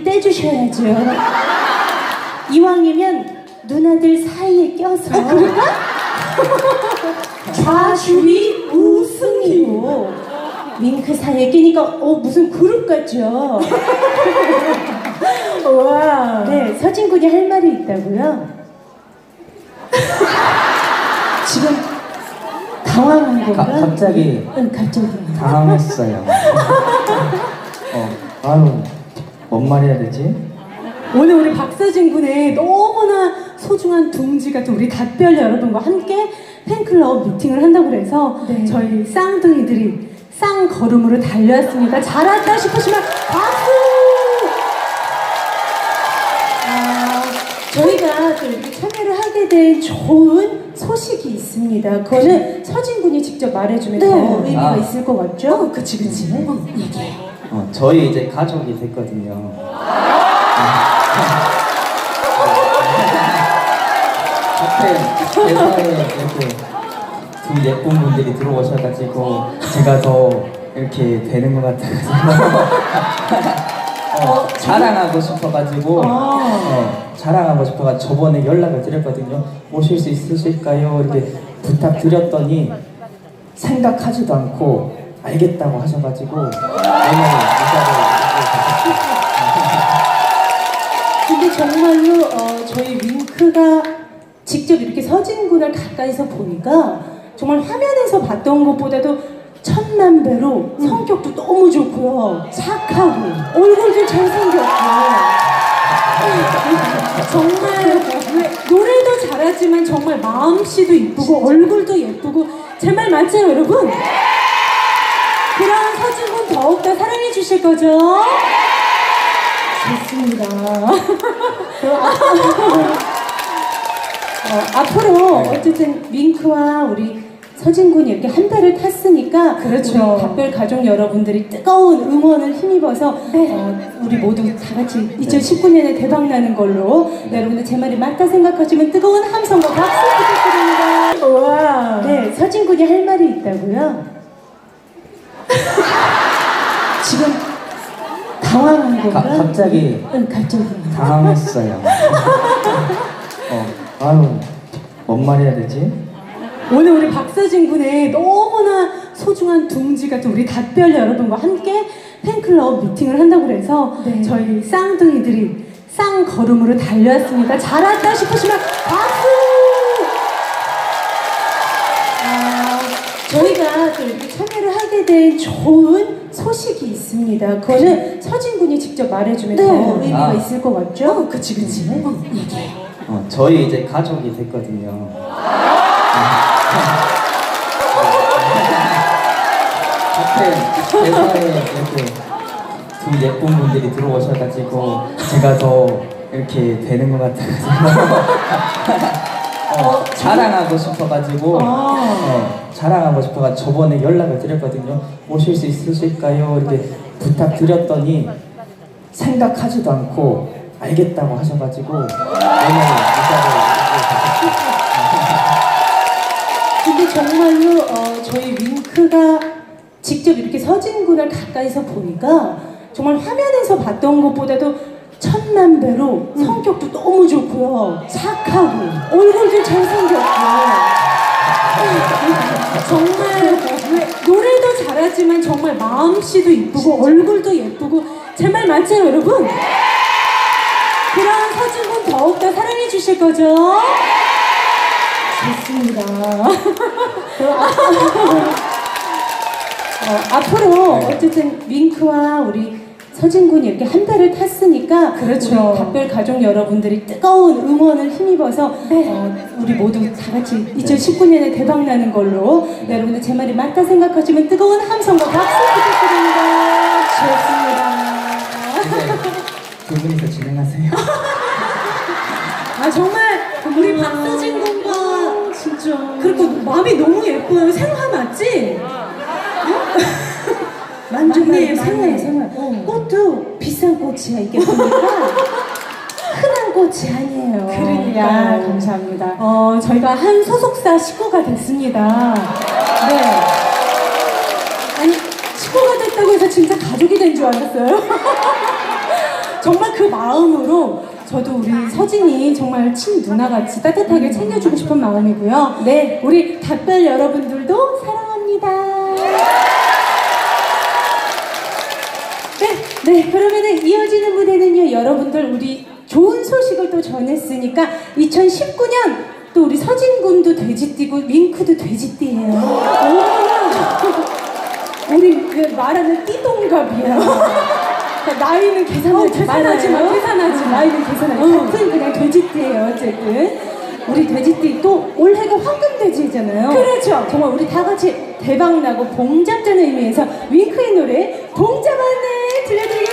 잘 떼주셔야죠. 이왕이면 누나들 사이에 껴서 좌주이 우승이고 윙크 사이에 끼니까 어 무슨 그룹 같죠? 와. 네, 서진 군이 할 말이 있다고요? 지금 당황한 건가? 가- 갑자기 응, 갑자기. 당황했어요. 어, 아유, 뭔 말 해야 되지? 오늘 우리 박서진 군의 너무나 소중한 둥지 같은 우리 닷별 여러분과 함께 팬클럽 미팅을 한다고 그래서 네. 저희 쌍둥이들이 쌍걸음으로 달려왔습니다. 잘한다 싶으시면 박수! 아, 저희가 또 이렇게 참여를 하게 된 좋은 소식이 있습니다. 그거는 서진 군이 직접 말해주면 네. 더 의미가 아. 있을 것 같죠? 어, 그치, 그치. 어, 얘기해. 어, 저희 이제 가족이 됐거든요. 하필 회사에 이렇게 두 예쁜 분들이 들어오셔가지고 제가 더 이렇게 되는 것 같아서. 어, 자랑하고 싶어가지고 어, 자랑하고 싶어가 지고 저번에 연락을 드렸거든요. 오실 수 있으실까요? 이렇게 부탁드렸더니 생각하지도 않고 알겠다고 하셔가지고 오늘 근데 정말로 어, 저희 윙크가 직접 이렇게 서진군을 가까이서 보니까 정말 화면에서 봤던 것보다도 천만 배로 성격도 너무 좋고요. 착하고 얼굴도 잘생겼고 정말 왜 노래도 잘하지만 정말 마음씨도 이쁘고 얼굴도 예쁘고 제 말 맞죠 여러분? 그런 서진군 더욱더 사랑해 주실 거죠? 좋습니다. 어, 앞으로 네. 어쨌든 윙크와 우리 서진군이 이렇게 한 달을 탔으니까 그렇죠. 우리 각별 가족 여러분들이 뜨거운 응원을 힘입어서 어, 우리 모두 다 같이 2019년에 대박 나는 걸로 네, 여러분들 제 말이 맞다 생각하시면 뜨거운 함성과 박수 부탁드립니다. 와. 네, 서진군이 할 말이 있다고요? 지금 당황한 건가? 가- 갑자기 응, 갑자기. 당황했어요. 어, 아유, 뭔 말 해야 되지? 오늘 우리 박서진 군의 너무나 소중한 둥지 같은 우리 닷별 여러분과 함께 팬클럽 미팅을 한다고 그래서 네. 저희 쌍둥이들이 쌍걸음으로 달려왔습니다. 잘한다 싶으시면 박수! 아, 저희가 또 이렇게 참 하게 된 좋은 소식이 있습니다. 그거는 서진군이 직접 말해주면 네. 더 의미가 아. 있을 것 같죠? 어, 그치, 그치. 어, 얘기해. 어, 저희 이제 가족이 됐거든요. 이렇게 두 예쁜 분들이 들어오셔가지고 제가 더 이렇게 되는 것 같아서 어, 자랑하고 싶어가지고 어, 자랑하고 싶어가지고 저번에 연락을 드렸거든요. 오실 수 있으실까요? 이렇게 부탁드렸더니 생각하지도 않고 알겠다고 하셔가지고 오늘 의사를 근데 정말로 어, 저희 윙크가 직접 이렇게 서진군을 가까이서 보니까 정말 화면에서 봤던 것보다도 천만 배로 성격도 너무 좋고요. 착하고 얼굴도 잘생겼고 정말 왜 노래도 잘하지만 정말 마음씨도 이쁘고 얼굴도 예쁘고 제 말 맞죠 여러분? 그런 서진군 더욱더 사랑해 주실 거죠? 좋습니다. 어, 앞으로 네. 어쨌든 윙크와 우리 서진군이 이렇게 한 달을 탔으니까 그렇죠. 우리 각별 가족 여러분들이 뜨거운 응원을 힘입어서 어, 우리 모두 다 같이 2019년에 대박 나는 걸로 네, 여러분들 제 말이 맞다 생각하시면 뜨거운 함성과 박수 부탁드립니다. 좋습니다. 이제 두 분이서 진행하세요. 아, 정말 우리 음. 박서진 군과 진짜 그리고 마음이 너무 예뻐요. 생화 맞지? 맞네, 생활 맞네. 꽃도 비싼 꽃이야 이게 보니까 흔한 꽃이 아니에요. 그러니까. 야, 감사합니다. 어, 저희가 한 소속사 식구가 됐습니다. 네. 아니, 식구가 됐다고 해서 진짜 가족이 된 줄 알았어요. 정말 그 마음으로 저도 우리 서진이 정말 친 누나같이 따뜻하게 챙겨주고 싶은 마음이고요. 네, 우리 답별 여러분들도 사랑합니다. 네, 네, 그러면은 이어지는 무대는요, 여러분들 우리 좋은 소식을 또 전했으니까 2019년 또 우리 서진 군도 돼지띠고 윙크도 돼지띠예요. 오, 우리 그 말하는. 그러니까 나이는 계산하지 어, 계산하지 마. 계산하지 마. 나이는 계산하지 어. 같은 그냥 돼지띠예요 어쨌든 우리 돼지띠 또 올해가 황금돼지잖아요 그렇죠. 정말 우리 다 같이 대박나고 봉잡자는 의미에서 윙크의 노래 봉잡았네 들려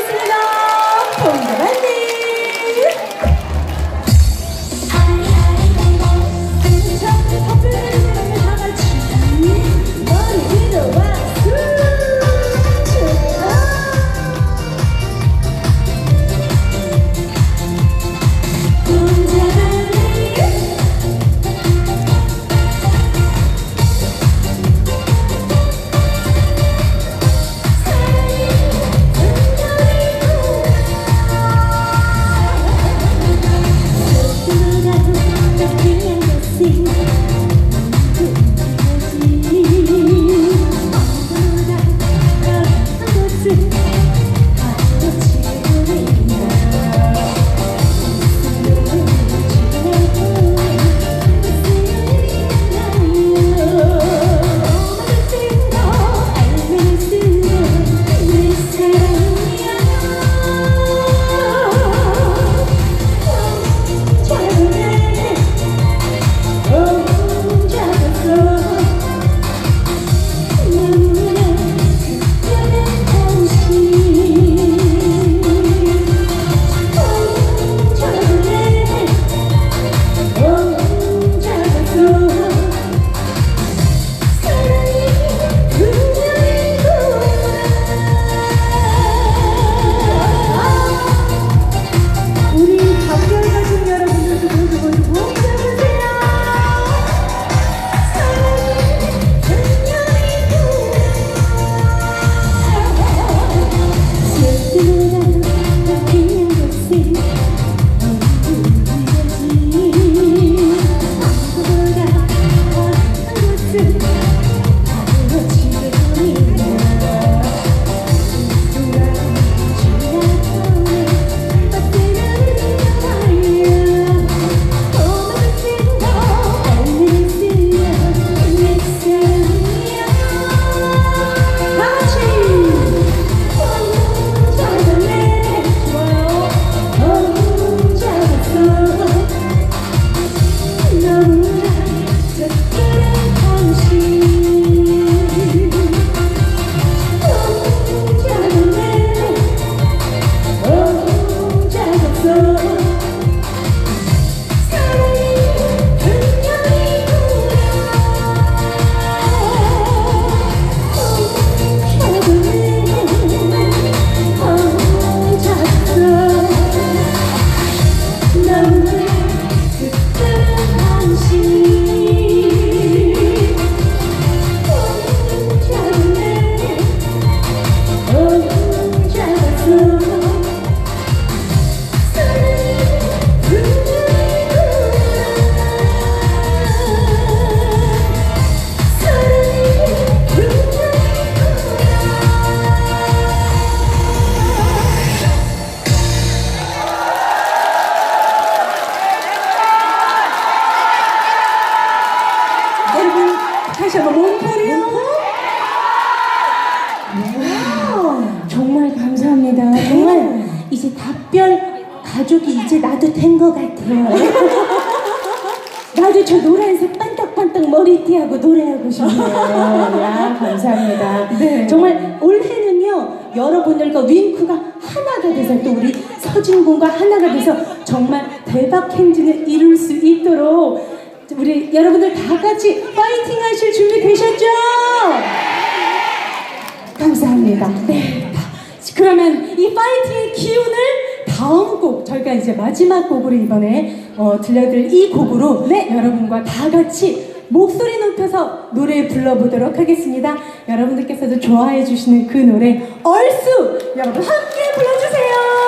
같아요 나도 저 노란색 반딱반딱 머리띠하고 노래하고 싶네요 야 감사합니다 네. 정말 올해는요 여러분들과 윙크가 하나가 돼서 또 우리 서진군과 하나가 돼서 정말 대박 행진을 이룰 수 있도록 우리 여러분들 다 같이 파이팅 하실 준비 되셨죠? 감사합니다. 네. 그러면 이 파이팅의 기운을 다음 곡 저희가 이제 마지막 곡으로 이번에 어, 들려드릴 이 곡으로 네 여러분과 다 같이 목소리 높여서 노래 불러보도록 하겠습니다. 여러분들께서도 좋아해 주시는 그 노래 얼쑤 여러분 함께 불러주세요.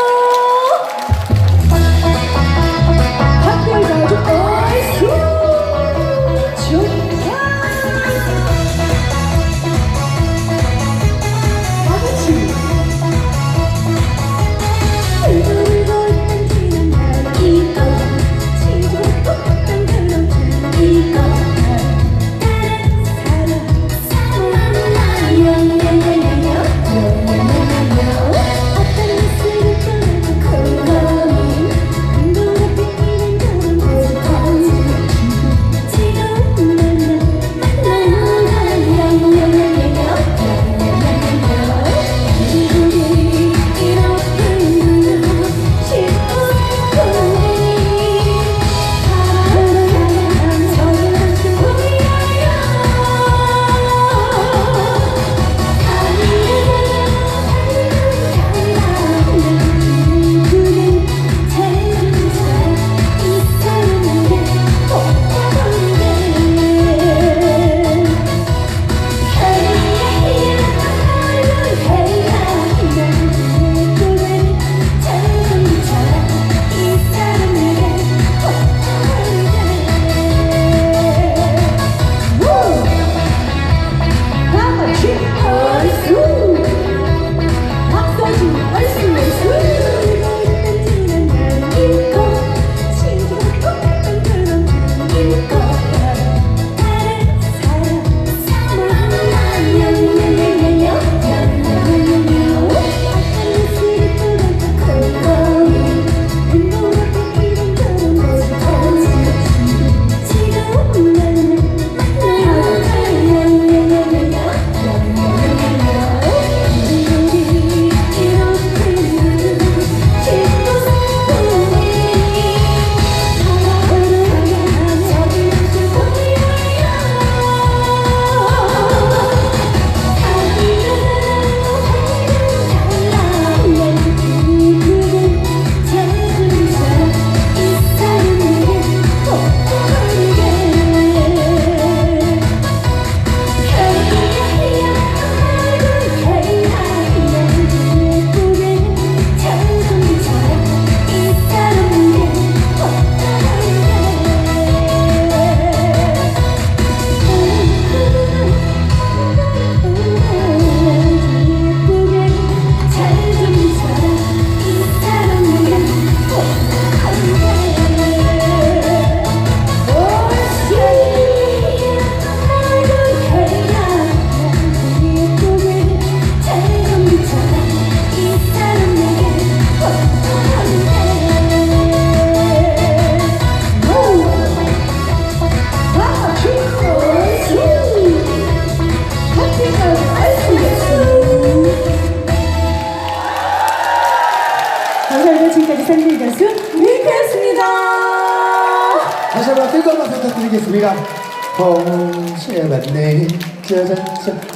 네.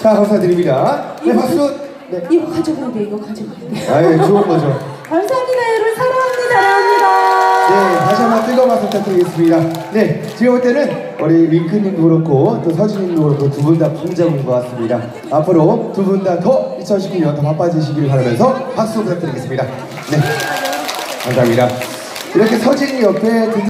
자, 감사드립니다. 네, 박수. 네. 이거 가져가야 돼, 이거 가져가야 돼. 아유, 좋은 거죠. 감사합니다, 여러분. 사랑합니다, 사랑합니다. 네, 다시 한번 뜨거운 박수 부탁드리겠습니다. 네, 제가 볼 때는 우리 윙크님도 그렇고 또 서진님도 그렇고 두 분다 풍자분 것 같습니다. 앞으로 두 분 다 더 2019년 더 바빠지시길 바라면서 박수 부탁드리겠습니다. 네, 감사합니다. 이렇게 서진이 옆에